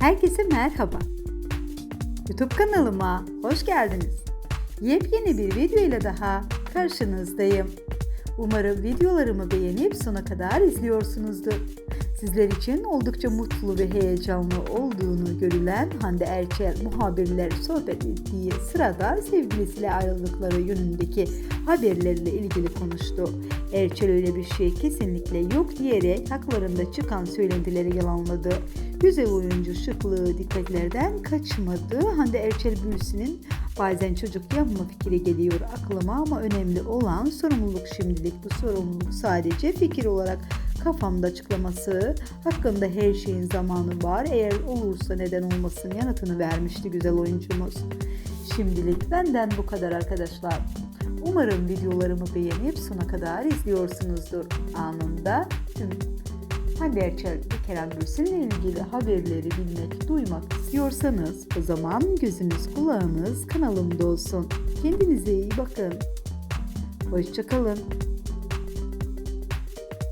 Herkese merhaba. YouTube kanalıma hoş geldiniz. Yepyeni bir video ile daha karşınızdayım. Umarım videolarımı beğenip sona kadar izliyorsunuzdur. Sizler için oldukça mutlu ve heyecanlı olduğunu görülen Hande Erçel muhabirler sohbet ettiği sırada sevgilisiyle ayrıldıkları yönündeki haberlerle ilgili konuştu. Erçel öyle bir şey kesinlikle yok diyerek haklarında çıkan söylentileri yalanladı. Güzel oyuncu şıklığı dikkatlerden kaçmadı. Hande Erçel büyüsünün bazen çocuk yapma fikri geliyor aklıma ama önemli olan sorumluluk şimdilik. Bu sorumluluk sadece fikir olarak kafamda açıklaması hakkında her şeyin zamanı var. Eğer olursa neden olmasın yanıtını vermişti güzel oyuncumuz. Şimdilik benden bu kadar arkadaşlar. Umarım videolarımı beğenip sona kadar izliyorsunuzdur. Anında tüm Hande Erçel ve Kerem ilgili haberleri bilmek, duymak istiyorsanız o zaman gözünüz kulağınız kanalımda olsun. Kendinize iyi bakın. Hoşçakalın.